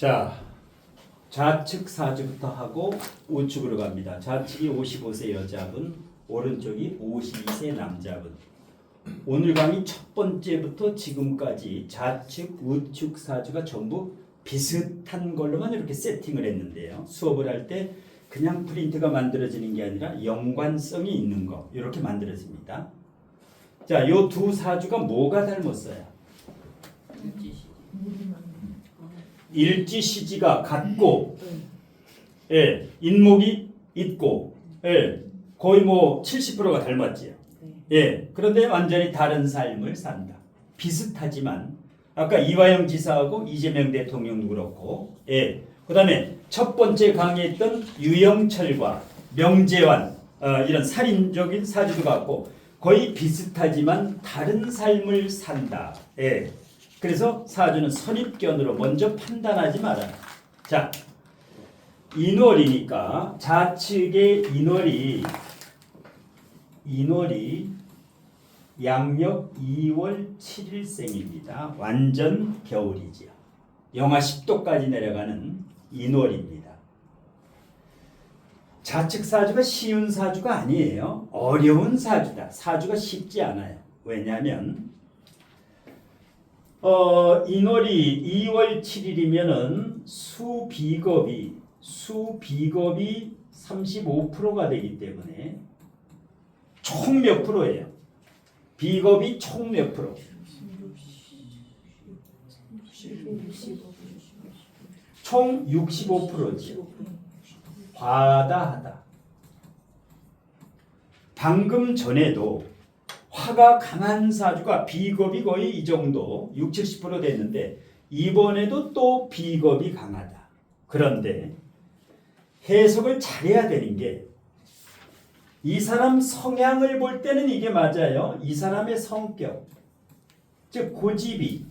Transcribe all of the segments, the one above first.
자, 좌측 사주부터 하고 우측으로 갑니다. 좌측이 55세 여자분, 오른쪽이 52세 남자분. 오늘 강의 첫 번째부터 지금까지 좌측, 우측 사주가 전부 비슷한 걸로만 이렇게 세팅을 했는데요. 수업을 할 때 그냥 프린트가 만들어지는 게 아니라 연관성이 있는 거 이렇게 만들어집니다. 자, 요 두 사주가 뭐가 닮았어요? 일지 시지가 같고, 예, 인목이 있고, 예, 거의 뭐 70%가 닮았지요. 예, 그런데 완전히 다른 삶을 산다. 비슷하지만 아까 이화영 지사하고 이재명 대통령도 그렇고, 예, 그다음에 첫 번째 강의했던 유영철과 명재환 어, 이런 살인적인 사주도 같고 거의 비슷하지만 다른 삶을 산다. 예. 그래서 사주는 선입견으로 먼저 판단하지 마라. 자, 인월이니까 좌측의 인월이 인월이 양력 2월 7일생입니다. 완전 겨울이지요. 영하 10도까지 내려가는 인월입니다. 좌측 사주가 쉬운 사주가 아니에요. 어려운 사주다. 사주가 쉽지 않아요. 왜냐하면 어, 인월이 2월 7일이면은 수비겁이 수비겁이 35%가 되기 때문에 총 몇 프로예요? 비겁이 총 몇 프로? 총 65%죠. 과다하다. 방금 전에도 화가 강한 사주가 비겁이 거의 이 정도 6, 70% 됐는데 이번에도 또 비겁이 강하다. 그런데 해석을 잘해야 되는 게 이 사람 성향을 볼 때는 이게 맞아요. 이 사람의 성격, 즉 고집이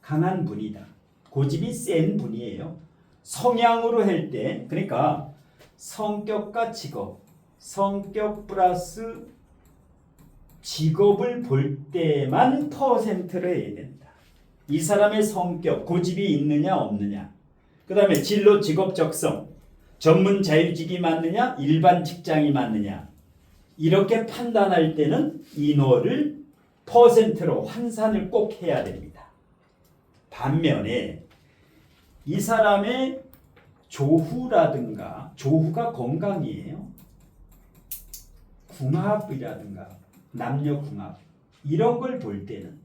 강한 분이다. 고집이 센 분이에요. 성향으로 할 때 그러니까 성격과 직업, 성격 플러스 직업을 볼 때만 퍼센트를 해야 된다. 이 사람의 성격, 고집이 있느냐 없느냐. 그 다음에 진로 직업 적성, 전문 자유직이 맞느냐 일반 직장이 맞느냐. 이렇게 판단할 때는 인호를 퍼센트로 환산을 꼭 해야 됩니다. 반면에 이 사람의 조후라든가 조후가 건강이에요. 궁합이라든가 남녀 궁합 이런 걸 볼 때는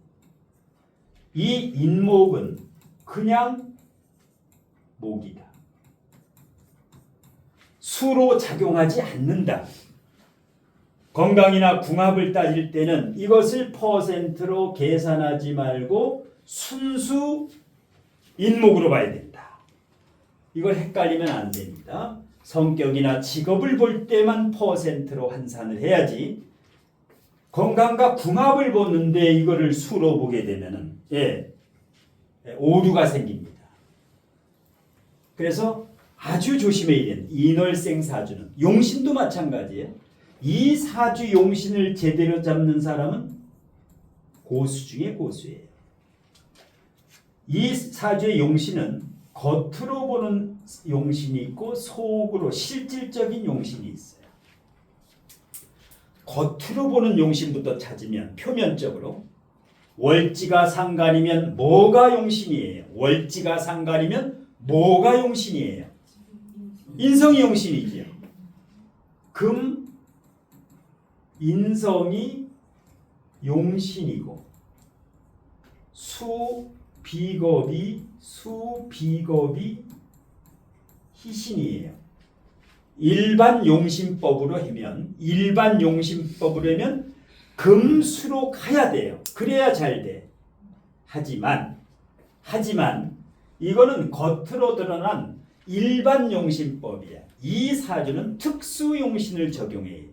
이 인목은 그냥 목이다. 수로 작용하지 않는다. 건강이나 궁합을 따질 때는 이것을 퍼센트로 계산하지 말고 순수 인목으로 봐야 된다. 이걸 헷갈리면 안 됩니다. 성격이나 직업을 볼 때만 퍼센트로 환산을 해야지. 건강과 궁합을 보는데 이거를 수로 보게 되면은 예, 예, 오류가 생깁니다. 그래서 아주 조심해야 되는 인월생 사주는 용신도 마찬가지예요. 이 사주 용신을 제대로 잡는 사람은 고수 중에 고수예요. 이 사주의 용신은 겉으로 보는 용신이 있고 속으로 실질적인 용신이 있어요. 겉으로 보는 용신부터 찾으면 표면적으로 월지가 상관이면 뭐가 용신이에요? 월지가 상관이면 뭐가 용신이에요? 인성이 용신이지요. 금 인성이 용신이고 수 비겁이 수 비겁이 희신이에요. 일반 용신법으로 하면 일반 용신법으로 하면 금수로 가야 돼요. 그래야 잘 돼. 하지만 하지만 이거는 겉으로 드러난 일반 용신법이야. 이 사주는 특수 용신을 적용해야 돼요.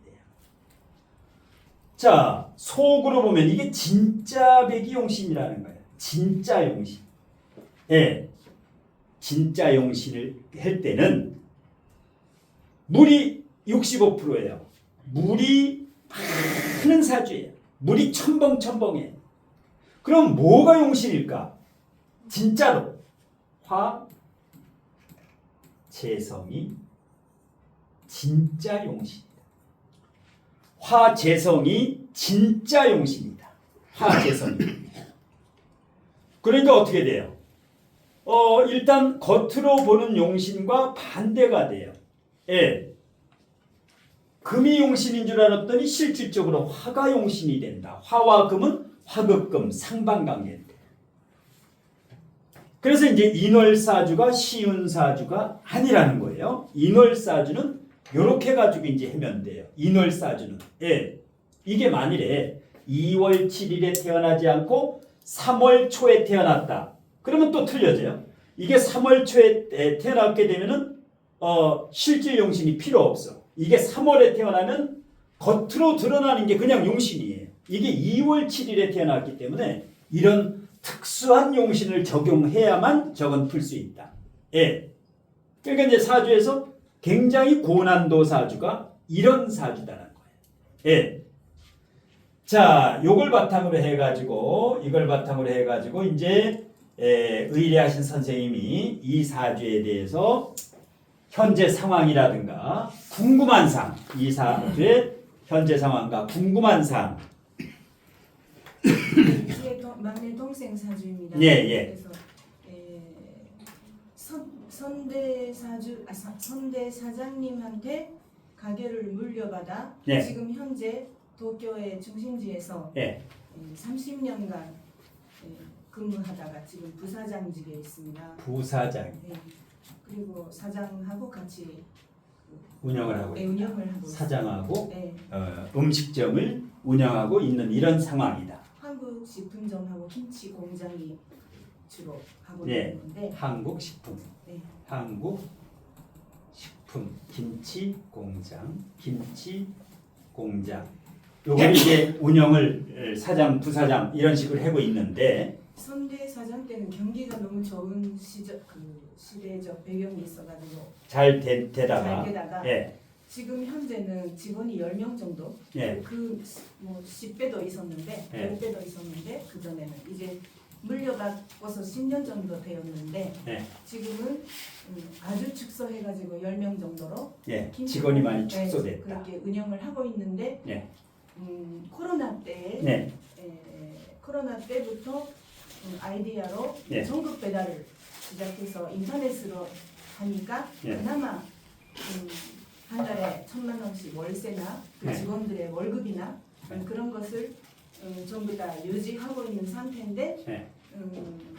자, 속으로 보면 이게 진짜 배기 용신이라는 거예요. 진짜 용신. 예. 진짜 용신을 할 때는 물이 65%예요. 물이 많은 사주예요. 물이 첨벙첨벙해. 그럼 뭐가 용신일까? 진짜로 화 재성이 진짜 용신이다. 화 재성이 진짜 용신이다. 화 재성이. 그러니까 어떻게 돼요? 어 일단 겉으로 보는 용신과 반대가 돼요. 예. 금이 용신인 줄 알았더니 실질적으로 화가 용신이 된다. 화와 금은 화극금 상반관계인데. 그래서 이제 인월사주가 시운사주가 아니라는 거예요. 인월사주는 이렇게 가지고 이제 하면 돼요. 인월사주는. 예. 이게 만일에 2월 7일에 태어나지 않고 3월 초에 태어났다. 그러면 또 틀려져요. 이게 3월 초에 에, 태어났게 되면은 어, 실질 용신이 필요 없어. 이게 3월에 태어나면 겉으로 드러나는 게 그냥 용신이에요. 이게 2월 7일에 태어났기 때문에 이런 특수한 용신을 적용해야만 저건 풀 수 있다. 예. 그러니까 이제 사주에서 굉장히 고난도 사주가 이런 사주다라는 거예요. 예. 자, 요걸 바탕으로 해가지고 이걸 바탕으로 해가지고 이제 에, 의뢰하신 선생님이 이 사주에 대해서 현재 상황이라든가 궁금한 사항, 이 사주의 현재 상황과 궁금한 사항, 제 동- 막내 동생 사주입니다. 예, 예. 그래서 에, 선, 선대 사주 아, 사, 선대 사장님한테 가게를 물려받아 예. 지금 현재 도쿄의 중심지에서 예, 30년간 근무하다가 지금 부사장직에 있습니다. 부사장 네. 그리고 사장하고 같이 운영을 하고 네, 운영을 하고 사장하고. 네. 어, 음식점을 운영하고 있는 이런 상황이다. 한국 식품점하고 김치 공장이 주로 하고 예. 있는데 한국 식품, 네. 한국 식품 김치 공장, 김치 공장. 요걸 이제 운영을 사장, 부사장 이런 식으로 하고 있는데 선대 사장 때는 경기가 너무 좋은 시절 그 시대적 배경이 있어가지고 잘 되, 되다가 잘 되다가 예, 지금 현재는 직원이 10명 정도 예. 그 뭐 10배도 있었는데 예. 10배도 있었는데 그 전에는 이제 물려받고서 10년 정도 되었는데 예, 지금은 음, 아주 축소해가지고 10명 정도로 예. 직원이 공- 많이 네, 축소됐다. 그렇게 운영을 하고 있는데 예. 음, 코로나 때 네, 에, 코로나 때부터 음, 아이디어로 예. 전국 배달을 시작해서 인터넷으로 하니까 예. 그나마 음, 한 달에 천만 원씩 월세나 그 네. 직원들의 월급이나 네. 음, 그런 것을 음, 전부 다 유지하고 있는 상태인데 네. 음,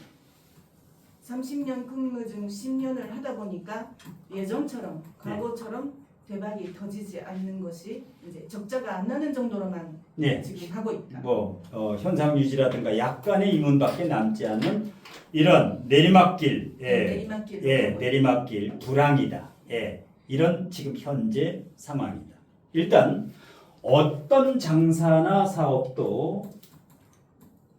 30년 근무 중 10년을 하다 보니까 예전처럼 네. 과거처럼 대박이 터지지 않는 것이 이제 적자가 안 나는 정도로만 네. 지금 하고 있다. 뭐 어, 현상 유지라든가 약간의 이문밖에 남지 않는 이런 내리막길, 예, 내리막길. 예, 내리막길 불황이다. 예, 이런 지금 현재 상황이다. 일단 어떤 장사나 사업도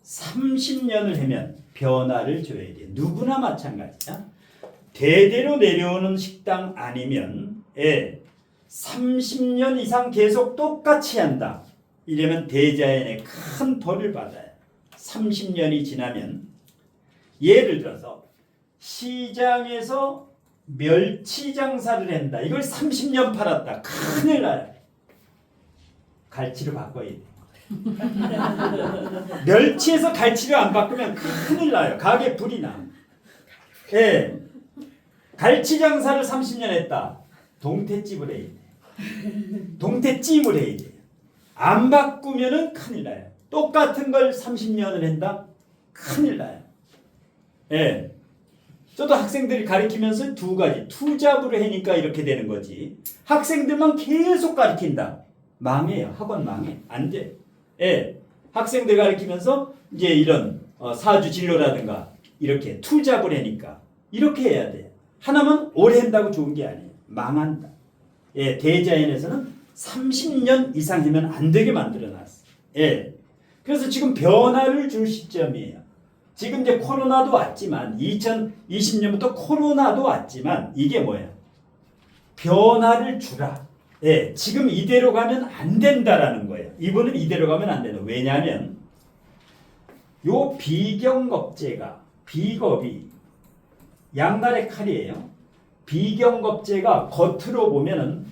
30년을 하면 변화를 줘야 돼. 누구나 마찬가지야. 대대로 내려오는 식당 아니면 예, 30년 이상 계속 똑같이 한다. 이러면 대자연의 큰 벌을 받아요. 30년이 지나면 예를 들어서 시장에서 멸치 장사를 한다. 이걸 30년 팔았다. 큰일 나요. 갈치로 바꿔야 돼. 멸치에서 갈치를 안 바꾸면 큰일 나요. 가게 불이 나. 예. 갈치 장사를 30년 했다. 동태집을 해야 돼. 동태찜을 해야 돼. 안 바꾸면은 큰일 나요. 똑같은 걸 30년을 한다? 큰일 나요. 예. 저도 학생들이 가르치면서 두 가지. 투잡으로 하니까 이렇게 되는 거지. 학생들만 계속 가르친다. 망해요. 학원 망해. 안 돼. 예. 학생들 가르치면서 이제 이런 어, 사주 진로라든가 이렇게 투잡을 하니까 이렇게 해야 돼. 하나만 오래 한다고 좋은 게 아니에요. 망한다. 예, 대자연에서는 30년 이상 하면 안 되게 만들어 놨어. 예. 그래서 지금 변화를 줄 시점이에요. 지금 이제 코로나도 왔지만 2020년부터 코로나도 왔지만 이게 뭐예요? 변화를 주라. 예, 지금 이대로 가면 안 된다라는 거예요. 이분은 이대로 가면 안 된다. 왜냐하면 요 비경겁제가 비겁이 양날의 칼이에요. 비경겁제가 겉으로 보면은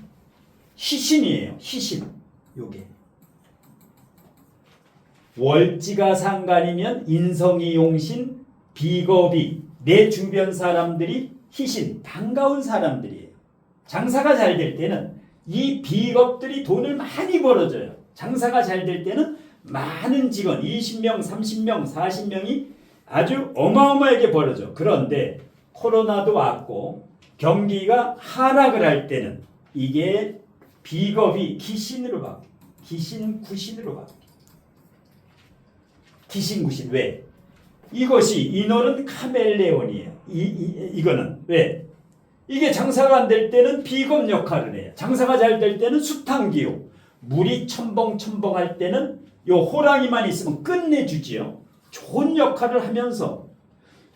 희신이에요. 희신. 요게. 월지가 상관이면 인성이 용신, 비겁이 내 주변 사람들이 희신, 반가운 사람들이에요. 장사가 잘 될 때는 이 비겁들이 돈을 많이 벌어줘요. 장사가 잘 될 때는 많은 직원, 20명, 30명, 40명이 아주 어마어마하게 벌어져. 그런데 코로나도 왔고 경기가 하락을 할 때는 이게 비겁이 기신으로 바뀌어. 기신 구신으로 바뀌어. 기신 구신 왜? 이것이 인어는 카멜레온이에요. 이, 이 이거는 왜? 이게 장사가 안 될 때는 비겁 역할을 해요. 장사가 잘 될 때는 수탕기호. 물이 첨벙첨벙할 때는 요 호랑이만 있으면 끝내주지요. 좋은 역할을 하면서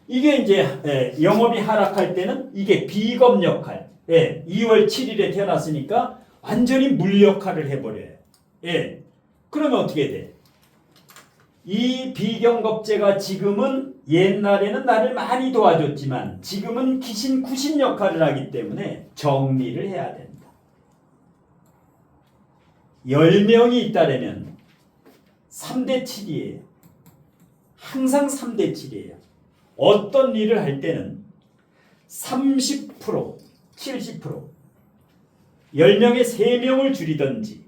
이게 이제 예, 영업이 하락할 때는 이게 비겁 역할. 예, 2월 7일에 태어났으니까 완전히 물 역할을 해버려요. 예, 그러면 어떻게 돼? 이 비경겁제가 지금은 옛날에는 나를 많이 도와줬지만 지금은 귀신 구신 역할을 하기 때문에 정리를 해야 된다. 10명이 있다면 3대 7이에요. 항상 3대 7이에요. 어떤 일을 할 때는 30%, 70%, 10명에 3명을 줄이든지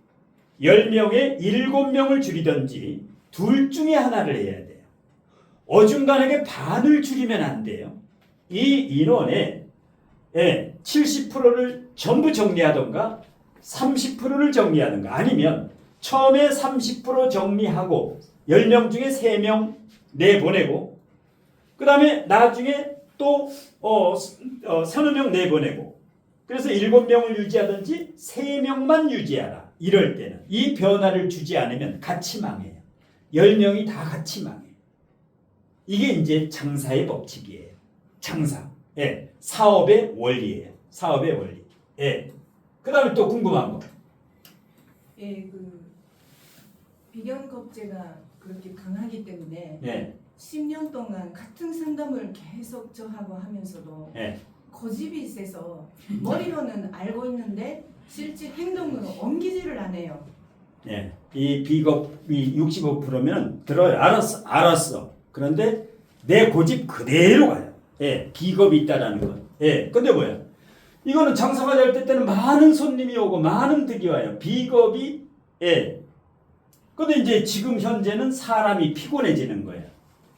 10명에 7명을 줄이든지 둘 중에 하나를 해야 돼요. 어중간하게 반을 줄이면 안 돼요. 이 인원의 예, 70%를 전부 정리하던가 30%를 정리하든가 아니면 처음에 30% 정리하고 10명 중에 3명 내보내고 그 다음에 나중에 또 어, 어, 서너 명 내보내고 그래서 7명을 유지하든지 3명만 유지하라 이럴 때는 이 변화를 주지 않으면 같이 망해요 10명이 다 같이 망해요 이게 이제 장사의 법칙이에요. 장사. 예, 사업의 원리예요. 사업의 원리. 예. 그 다음에 또 궁금한 거. 예, 그 비경겁제가 그렇게 강하기 때문에 예, 10년 동안 같은 상담을 계속 저하고 하면서도 예. 고집이 세서 머리로는 알고 있는데 실제 행동으로 옮기지를 않아요. 예, 이 비겁이 65%면 들어요. 알았어, 알았어. 그런데 내 고집 그대로 가요. 예, 비겁이 있다라는 건. 예, 근데 뭐야? 이거는 장사가 잘 될 때는 많은 손님이 오고 많은 득이 와요. 비겁이 예. 근데 이제 지금 현재는 사람이 피곤해지는 거예요.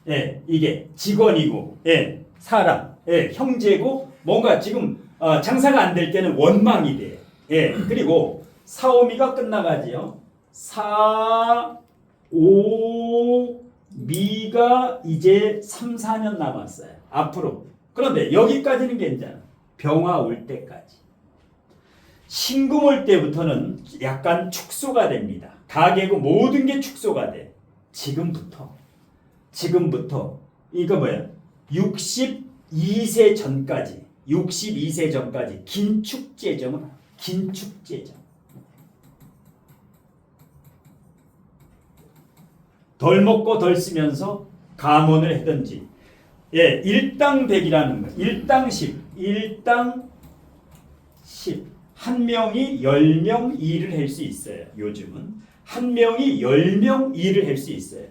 예, 이게 직원이고, 예, 사람, 예, 형제고, 뭔가 지금 어, 장사가 안 될 때는 원망이 돼. 예, 그리고 사오미가 끝나가지요. 사, 오, 미가 이제 3, 4년 남았어요. 앞으로. 그런데 여기까지는 괜찮아. 병화 올 때까지. 신금 올 때부터는 약간 축소가 됩니다. 가계고 모든 게 축소가 돼. 지금부터. 지금부터. 이거 뭐야? 62세 전까지. 62세 전까지 긴축재정을 하라. 긴축재정. 덜 먹고 덜 쓰면서 감원을 하든지 예, 일당백이라는 거. 일당십, 일당 10. 한 명이 10명 일을 할 수 있어요. 요즘은 한 명이 10명 일을 할 수 있어요.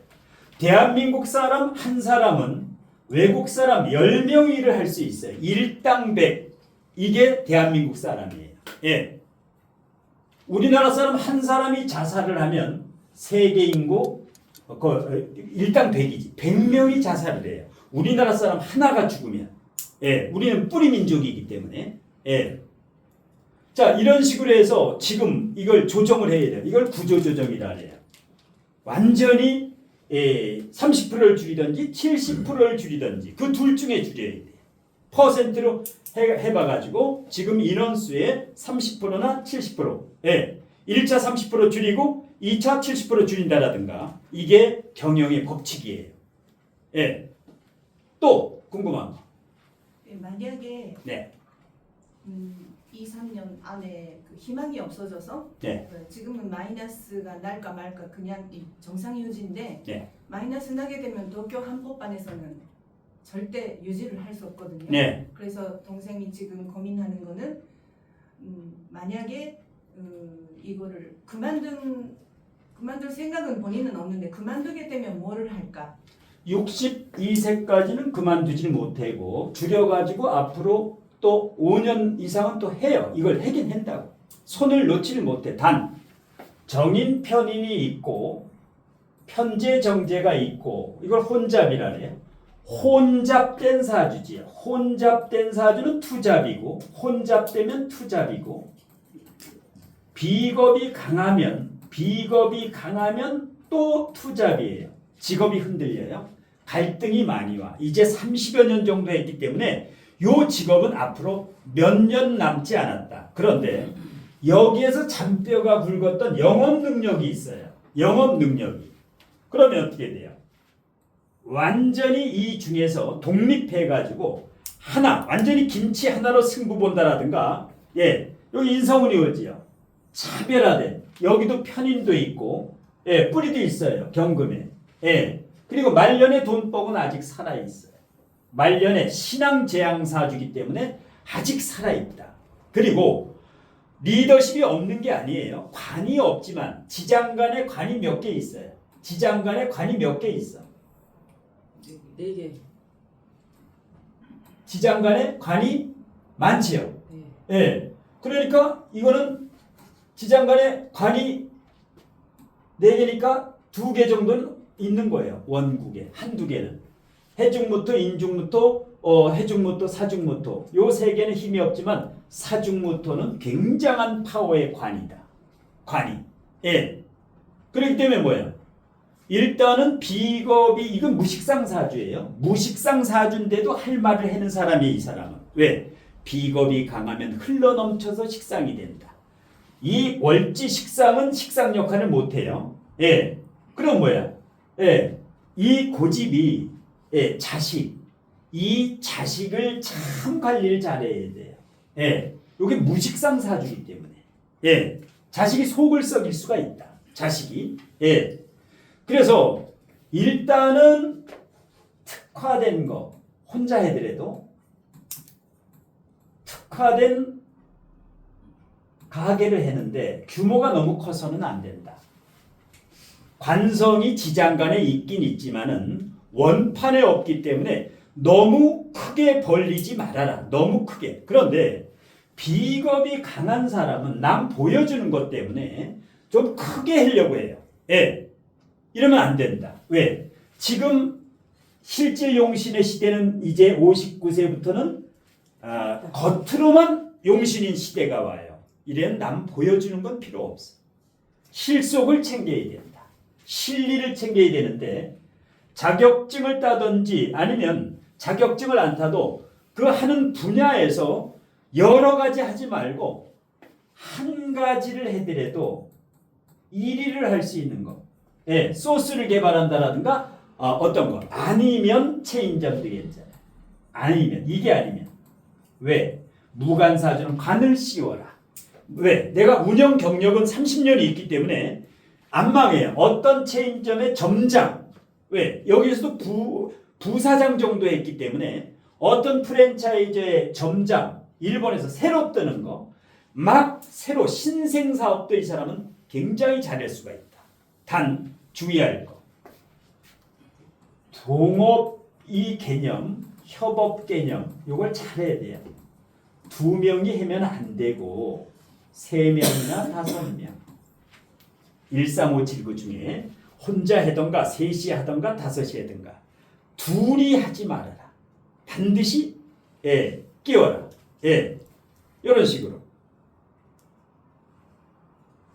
대한민국 사람 한 사람은 외국 사람 10명 일을 할 수 있어요. 일당백. 이게 대한민국 사람이에요. 예. 우리나라 사람 한 사람이 자살을 하면 세계 인구 어, 그, 어, 일당 100이지. 100명이 자살을 해요. 우리나라 사람 하나가 죽으면. 예, 우리는 뿌리 민족이기 때문에. 예. 자, 이런 식으로 해서 지금 이걸 조정을 해야 돼요. 이걸 구조조정이라 해요. 완전히 예, 30%를 줄이든지 70%를 줄이든지 그 둘 중에 줄여야 돼요. 퍼센트로 해, 해봐가지고 지금 인원수의 30%나 70% 예, 1차 30% 줄이고 2차 70% 줄인다라든가 이게 경영의 법칙이에요. 예. 또 궁금한 거. 예, 만약에 네. 음, 2, 3년 안에 그 희망이 없어져서 네. 그 지금은 마이너스가 날까 말까 그냥 이 정상 유지인데 네. 마이너스 나게 되면 도쿄 한복판에서는 절대 유지를 할 수 없거든요. 네. 그래서 동생이 지금 고민하는 거는 음, 만약에 음, 이거를 그만둔 그만둘 생각은 본인은 없는데 그만두게 되면 뭐를 할까? 62세까지는 그만두지 못하고 줄여가지고 앞으로 또 5년 이상은 또 해요. 이걸 하긴 한다고. 손을 놓지를 못해. 단 정인 편인이 있고 편제 정제가 있고 이걸 혼잡이라네요. 혼잡된 사주지요. 혼잡된 사주는 투잡이고 혼잡되면 투잡이고 비겁이 강하면 비겁이 강하면 또 투잡이에요. 직업이 흔들려요. 갈등이 많이 와. 이제 30여 년 정도 했기 때문에 요 직업은 앞으로 몇 년 남지 않았다. 그런데 여기에서 잔뼈가 굵었던 영업 능력이 있어요. 영업 능력이. 그러면 어떻게 돼요? 완전히 이 중에서 독립해가지고 하나 완전히 김치 하나로 승부 본다라든가 예 여기 인성운이 오지요 차별화된 여기도 편인도 있고 예 뿌리도 있어요 경금에 예 그리고 말년의 돈복은 아직 살아 있어요 말년에 신앙 재앙사주기 때문에 아직 살아 있다 그리고 리더십이 없는 게 아니에요 관이 없지만 지장간에 관이 몇 개 있어요 지장간에 관이 몇 개 있어 네 개. 지장간에 관이 많지요. 네. 예. 그러니까 이거는 지장간에 관이 네 개니까 두개 정도는 있는 거예요. 원국에 한두 개는 해중무토, 인중무토, 어, 해중무토, 사중무토 요 세 개는 힘이 없지만 사중무토는 굉장한 파워의 관이다. 관이. 예. 그렇기 때문에 뭐예요? 일단은 비겁이 이건 무식상 사주예요. 무식상 사주인데도 할 말을 하는 사람이 이 사람은 왜 비겁이 강하면 흘러 넘쳐서 식상이 된다. 이 월지 식상은 식상 역할을 못 해요. 예. 그럼 뭐야? 예. 이 고집이 예, 자식 이 자식을 참 관리를 잘해야 돼요. 예. 이게 무식상 사주이기 때문에 예. 자식이 속을 썩일 수가 있다. 자식이 예. 그래서 일단은 특화된 거 혼자 해더라도 특화된 가게를 했는데 규모가 너무 커서는 안 된다. 관성이 지장간에 있긴 있지만은 원판에 없기 때문에 너무 크게 벌리지 말아라. 너무 크게. 그런데 비겁이 강한 사람은 남 보여주는 것 때문에 좀 크게 하려고 해요. 예. 이러면 안 된다. 왜? 지금 실질 용신의 시대는 이제 59세부터는 아, 겉으로만 용신인 시대가 와요. 이래는 남 보여주는 건 필요 없어. 실속을 챙겨야 된다. 실리를 챙겨야 되는데 자격증을 따든지 아니면 자격증을 안 타도 그 하는 분야에서 여러 가지 하지 말고 한 가지를 해더라도 1위를 할 수 있는 거. 예, 소스를 개발한다라든가 어, 어떤 거 아니면 체인점도 괜찮아요. 아니면 이게 아니면 왜 무간사주는 관을 씌워라. 왜 내가 운영 경력은 30년이 있기 때문에 안 망해요. 어떤 체인점의 점장 왜 여기에서도 부 부사장 정도 했기 때문에 어떤 프랜차이즈의 점장 일본에서 새로 뜨는 거 막 새로 신생 사업도 이 사람은 굉장히 잘할 수가 있다. 단 주의할 거. 동업 이 개념, 협업 개념 이걸 잘해야 돼요. 두 명이 하면 안 되고 세 명이나 다섯 명. 1357구 중에 혼자 하던가 셋이 하던가 다섯이 하던가 둘이 하지 말아라. 반드시 예, 끼워라. 예. 이런 식으로.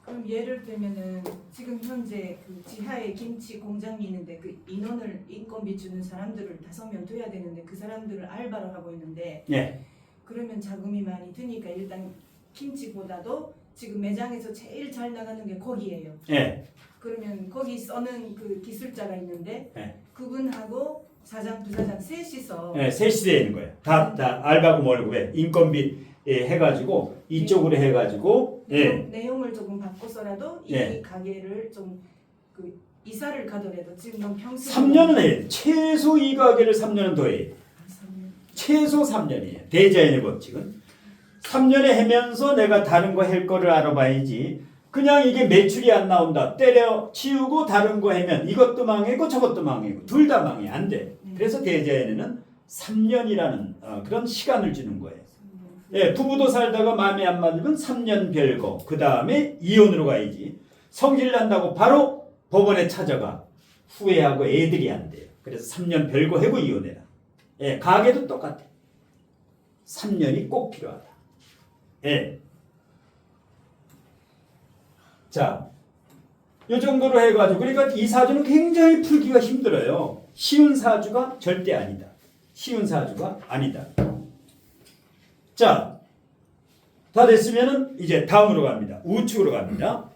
그럼 예를 들면은 지금 현재 그 지하에 김치 공장이 있는데 그 인원을 인건비 주는 사람들을 다섯 명 둬야 되는데 그 사람들을 알바를 하고 있는데 예. 그러면 자금이 많이 드니까 일단 김치보다도 지금 매장에서 제일 잘 나가는 게 고기예요. 예. 그러면 거기 써는 그 기술자가 있는데 네. 그분하고 사장 부사장 셋이서 예, 셋이 되는 거예요. 다, 다 알바고 뭐고 왜 인건비 예, 해가지고 이쪽으로 해가지고 예, 내용, 내용을 조금 바꿔서라도 이 예. 가게를 좀 그 이사를 가더라도 지금 너무 평수 3년은 해야 돼. 최소 이 가게를 3년은 더 해야 돼. 최소 3년이에요. 대자연의 법칙은 3년에 해면서 내가 다른 거 할 거를 알아봐야지. 그냥 이게 매출이 안 나온다. 때려 치우고 다른 거 하면 이것도 망하고 저것도 망하고 둘 다 망해 안 돼. 그래서 대자연에는 3년이라는 어, 그런 시간을 주는 거예요. 예, 부부도 살다가 마음에 안 맞으면 3년 별거. 그 다음에 이혼으로 가야지. 성질 난다고 바로 법원에 찾아가. 후회하고 애들이 안 돼요. 그래서 3년 별거 하고 이혼해라. 예, 가게도 똑같아. 3년이 꼭 필요하다. 예. 자, 이 정도로 해가지고 그러니까 이 사주는 굉장히 풀기가 힘들어요. 쉬운 사주가 절대 아니다. 쉬운 사주가 아니다. 자, 다 됐으면은 이제 다음으로 갑니다. 우측으로 갑니다.